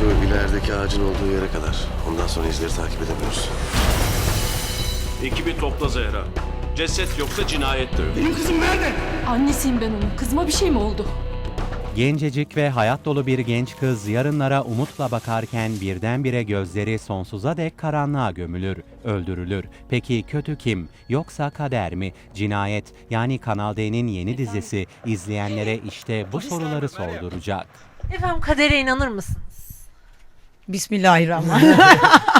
Şu ilerideki ağacın olduğu yere kadar. Ondan sonra izleri takip edemiyoruz. Ekibi topla Zehra. Ceset yoksa cinayet de yok. Annesiyim ben onun. Kızıma bir şey mi oldu? Gencecik ve hayat dolu bir genç kız yarınlara umutla bakarken birdenbire gözleri sonsuza dek karanlığa gömülür, öldürülür. Peki kötü kim? Yoksa kader mi? Cinayet yani Kanal D'nin yeni dizisi izleyenlere işte bu soruları sorduracak. Efendim kadere inanır mısınız? Bismillahirrahmanirrahim.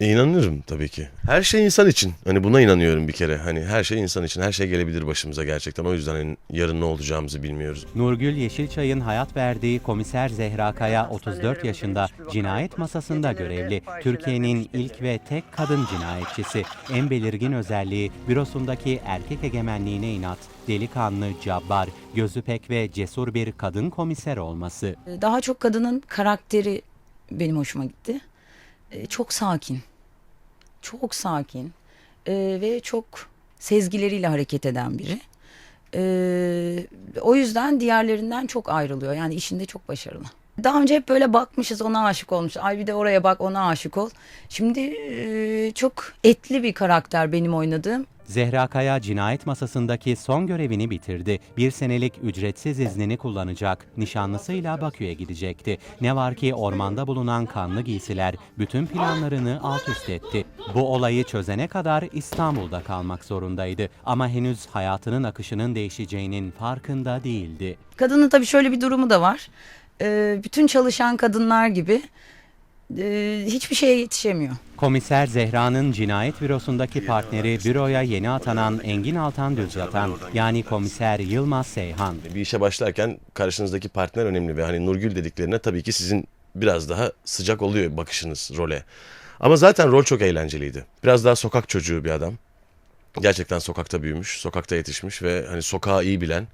İnanırım tabii ki. Her şey insan için. Hani buna inanıyorum bir kere. Hani her şey insan için. Her şey gelebilir başımıza gerçekten. O yüzden hani yarın ne olacağımızı bilmiyoruz. Nurgül Yeşilçay'ın hayat verdiği komiser Zehra Kaya 34 yaşında cinayet masasında görevli. Türkiye'nin ilk ve tek kadın cinayetçisi. En belirgin özelliği bürosundaki erkek egemenliğine inat, delikanlı, cabbar, gözü pek ve cesur bir kadın komiser olması. Daha çok kadının karakteri benim hoşuma gitti. Ee, Çok sakin. Çok sakin. Ee, ve çok sezgileriyle hareket eden biri. Ee, o yüzden diğerlerinden çok ayrılıyor. Yani işinde çok başarılı. Daha önce hep böyle bakmışız ona aşık olmuş. Ay bir de oraya bak ona aşık ol. Şimdi e, çok etli bir karakter benim oynadığım. Zehra Kaya cinayet masasındaki son görevini bitirdi. Bir senelik ücretsiz iznini kullanacak. Nişanlısıyla Bakü'ye gidecekti. Ne var ki ormanda bulunan kanlı giysiler bütün planlarını alt üst etti. Bu olayı çözene kadar İstanbul'da kalmak zorundaydı. Ama henüz hayatının akışının değişeceğinin farkında değildi. Kadının tabii şöyle bir durumu da var. Ee, bütün çalışan kadınlar gibi e, hiçbir şeye yetişemiyor. Komiser Zehra'nın cinayet bürosundaki partneri büroya yeni atanan Engin Altan Düzyatan yani komiser Yılmaz Seyhan. Bir işe başlarken karşınızdaki partner önemli ve hani Nurgül dediklerine tabii ki sizin biraz daha sıcak oluyor bakışınız role. Ama zaten rol çok eğlenceliydi. Biraz daha sokak çocuğu bir adam. Gerçekten sokakta büyümüş, sokakta yetişmiş ve hani sokağı iyi bilen,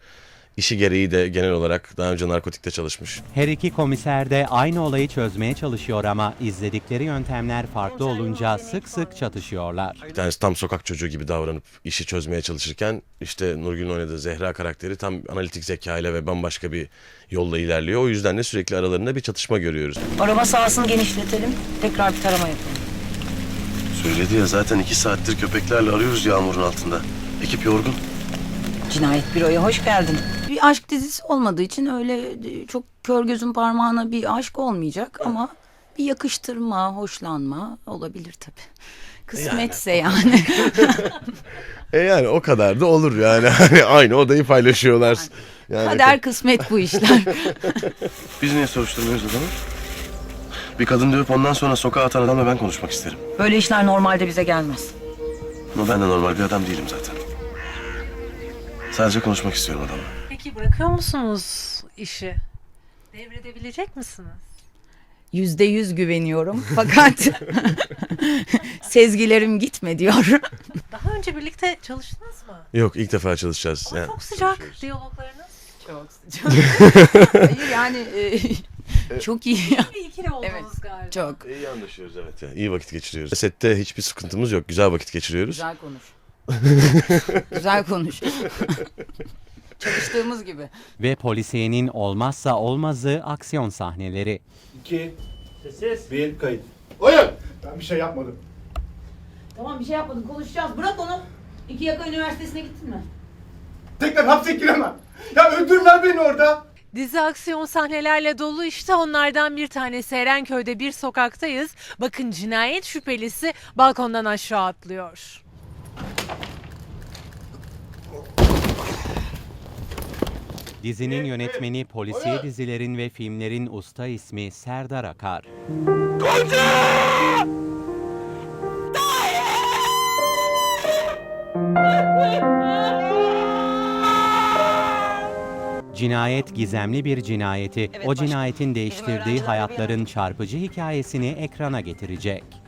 işi gereği de genel olarak daha önce narkotikte çalışmış. Her iki komiser de aynı olayı çözmeye çalışıyor ama izledikleri yöntemler farklı olunca sık sık çatışıyorlar. Bir tanesi tam sokak çocuğu gibi davranıp işi çözmeye çalışırken işte Nurgül'ün oynadığı Zehra karakteri tam analitik zekayla ve bambaşka bir yolla ilerliyor. O yüzden de sürekli aralarında bir çatışma görüyoruz. Arama sahasını genişletelim. Tekrar bir tarama yapalım. Söyledi ya zaten iki saattir köpeklerle arıyoruz yağmurun altında. Ekip yorgun. Cinayet büroya hoş geldin. Bir aşk dizisi olmadığı için öyle e, çok kör gözün parmağına bir aşk olmayacak ama bir yakıştırma, hoşlanma olabilir tabii. Kısmetse yani. E yani o kadar da olur yani. Hani aynı odayı paylaşıyorlar. Yani Kader kısmet bu işler. Biz niye soruşturmuyoruz adamı? Bir kadın dövüp ondan sonra sokağa atan adamla ben konuşmak isterim. Böyle işler normalde bize gelmez. Ama ben de normal bir adam değilim zaten. Sadece konuşmak istiyorum adamla. Peki bırakıyor musunuz işi? Devredebilecek misiniz? Yüzde yüz güveniyorum fakat sezgilerim gitme diyor. Daha önce birlikte çalıştınız mı? Yok ilk defa çalışacağız. Ama Yani çok sıcak diyaloglarınız. Çok sıcak. Hayır yani e, çok iyi. Bir ikili oldunuz Evet. galiba. Çok. iyi anlaşıyoruz evet. Ya. İyi vakit geçiriyoruz. Sette hiçbir sıkıntımız yok. Güzel vakit geçiriyoruz. Güzel konuş. Güzel konuş. Çalıştığımız gibi. Ve polisiyenin olmazsa olmazı aksiyon sahneleri. 2 Ses 1 kayıt. Oyun! Ben bir şey yapmadım. Tamam bir şey yapmadın konuşacağız. Bırak onu. İki yaka üniversitesine gittin mi? Tekrar hapse giremem. Ya öldürürler beni orada. Dizi aksiyon sahnelerle dolu işte onlardan bir tanesi Erenköy'de bir sokaktayız. Bakın cinayet şüphelisi balkondan aşağı atlıyor. Dizinin yönetmeni polisiye dizilerin ve filmlerin usta ismi Serdar Akar. Cinayet gizemli bir cinayeti, o cinayetin değiştirdiği hayatların çarpıcı hikayesini ekrana getirecek.